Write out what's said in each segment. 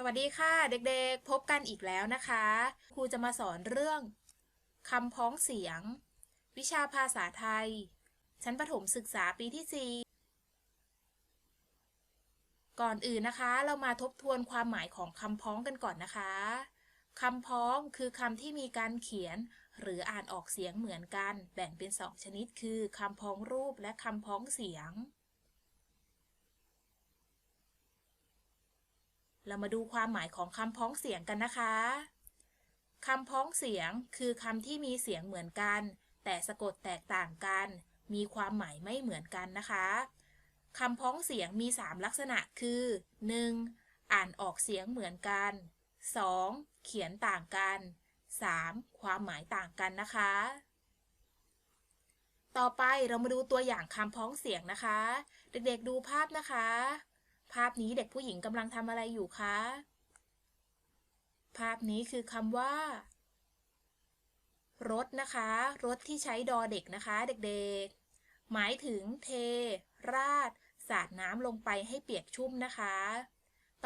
สวัสดีค่ะเด็กๆ พบกันอีกแล้วนะคะ ครูจะมาสอนเรื่องคำพ้องเสียง วิชาภาษาไทย ชั้นประถมศึกษาปีที่ 4 ก่อนอื่นนะคะ เรามาทบทวนความหมายของคำพ้องกันก่อนนะคะคำพ้องคือคำที่มีการเขียน หรืออ่านออกเสียงเหมือนกัน แบ่งเป็นสองชนิดคือคำพ้องรูปและคำพ้องเสียง เรามาดูความหมายของคำพ้องเสียงกันนะคะคำพ้องเสียงคือคำที่มีเสียงเหมือนกัน แต่สะกดแตกต่างกัน มีความหมายไม่เหมือนกันนะคะคำพ้องเสียงมี 3 ลักษณะคือ 1. อ่านออกเสียงเหมือนกัน 2. เขียนต่างกัน 3. ความหมายต่างกันนะคะ ต่อไปเรามาดูตัวอย่างคำพ้องเสียงนะคะ เด็กๆดูภาพนะคะ ภาพนี้เด็กผู้หญิงกำลังทำอะไรอยู่คะ ภาพนี้คือคำว่า รถนะคะ รถที่ใช้ดอเด็กนะคะ เด็กๆ หมายถึงเท ราด สาดน้ำลงไปให้เปียกชุ่มนะคะ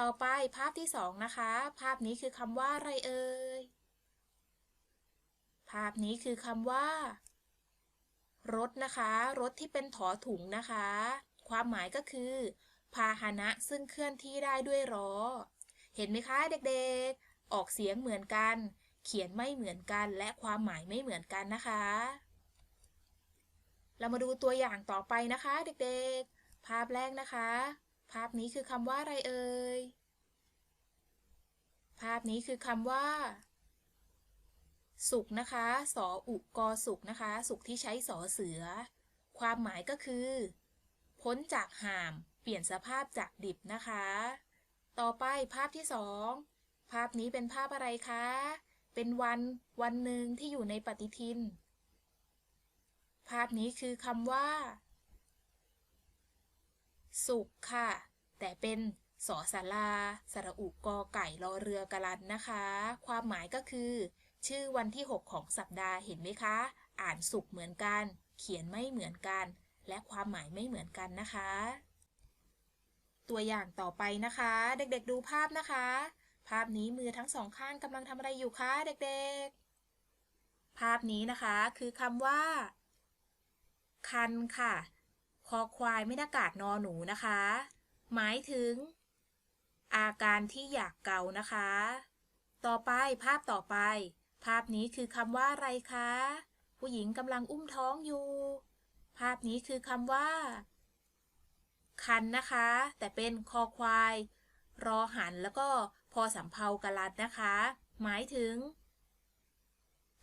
ต่อไปภาพที่สองนะคะ ภาพนี้คือคำว่าอะไรเอ่ย ภาพนี้คือคำว่า รถนะคะ รถที่เป็นถอถุงนะคะ ความหมายก็คือ พาหนะซึ่งเคลื่อนที่ได้ด้วยล้อ เห็นไหมคะเด็กๆ ออกเสียงเหมือนกัน เขียนไม่เหมือนกันและความหมายไม่เหมือนกันนะคะ เรามาดูตัวอย่างต่อไปนะคะเด็กๆ ภาพแรกนะคะ ภาพนี้คือคำว่าอะไรเอ่ย ภาพนี้คือคำว่าสุกนะคะ สออุกอสุกนะคะ สุกที่ใช้สอเสือ ความหมายก็คือ พ้นจากห่าม เปลี่ยนสภาพจากดิบนะคะ ต่อไปภาพที่สองภาพนี้เป็นภาพอะไรคะ เป็นวันวันหนึ่งที่อยู่ในปฏิทิน ภาพนี้คือคำว่า สุขค่ะ แต่เป็นสอสาราสระอุกอไก่รอเรือกรันนะคะ ความหมายก็คือ ชื่อวันที่ 6 ของสัปดาห์เห็นไหมคะ อ่านสุขเหมือนกัน เขียนไม่เหมือนกัน และความหมายไม่เหมือนกันนะคะ ตัวอย่างต่อไปนะคะ เด็กๆดูภาพนะคะ ภาพนี้มือทั้งสองข้างกำลังทำอะไรอยู่คะเด็กๆ ภาพนี้นะคะคือคำว่า คันค่ะ คอควายไม่ได้กาศนอหนูนะคะ หมายถึง อาการที่อยากเกานะคะ ต่อไปภาพต่อไป ภาพนี้คือคำว่าอะไรคะ ผู้หญิงกำลังอุ้มท้องอยู่ ภาพนี้คือคำว่า คันนะคะ แต่เป็นคอควาย รอหันแล้วก็พอสำเพากลัดนะคะ หมายถึง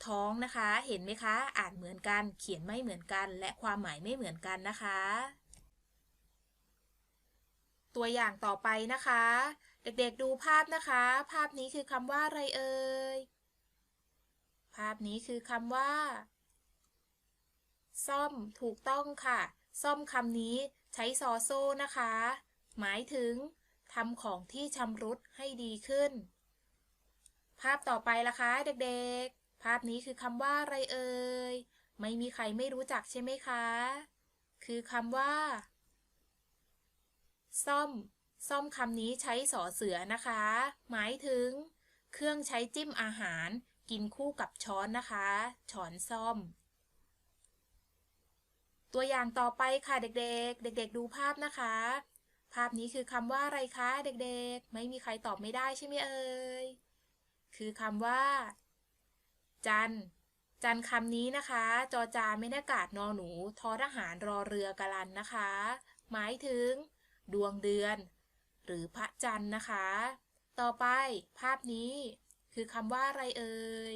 ท้องนะคะ เห็นไหมคะ อ่านเหมือนกัน เขียนไม่เหมือนกัน และความหมายไม่เหมือนกันนะคะ ตัวอย่างต่อไปนะคะ เด็กๆดูภาพนะคะ ภาพนี้คือคำว่าอะไรเอ่ย ภาพนี้คือคำว่า ซ่อมถูกต้องค่ะ ซ่อมคำนี้ ใช้ซอโซ่นะคะ หมายถึงทำของที่ชำรุดให้ดีขึ้น ภาพต่อไปล่ะคะเด็กๆ ภาพนี้คือคำว่าอะไรเอ่ย ไม่มีใครไม่รู้จักใช่ไหมคะ คือคำว่า ซ่อม ซ่อมคำนี้ใช้สอเสือนะคะ หมายถึง เครื่องใช้จิ้มอาหาร กินคู่กับช้อนนะคะ ช้อนซ่อม ตัวอย่างต่อไปค่ะเด็กๆ เด็ก ๆ ดูภาพนะคะ ภาพนี้คือคำว่าอะไรคะเด็กๆ ไม่มีใครตอบไม่ได้ใช่ไหมเอ่ย คือคำว่า จัน จันคำนี้นะคะ จอจานไม่ได้กาดนอหนู ทอทหารรอเรือกลันนะคะ หมายถึง ดวงเดือน หรือพระจันทร์นะคะ ต่อไปภาพนี้ คือคำว่าอะไรเอ่ย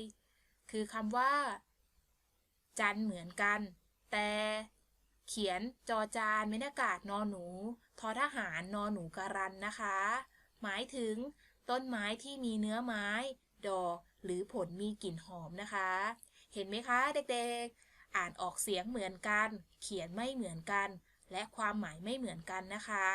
คือคำว่า จันเหมือนกัน แต่ เขียนจอจานไม่นากาศนอหนู ทอทหารนอหนูการันนะคะ หมายถึง ต้นไม้ที่มีเนื้อไม้ ดอกหรือผลมีกลิ่นหอมนะคะ เห็นไหมคะเด็กๆ อ่านออกเสียงเหมือนกัน เขียนไม่เหมือนกัน และความหมายไม่เหมือนกันนะคะ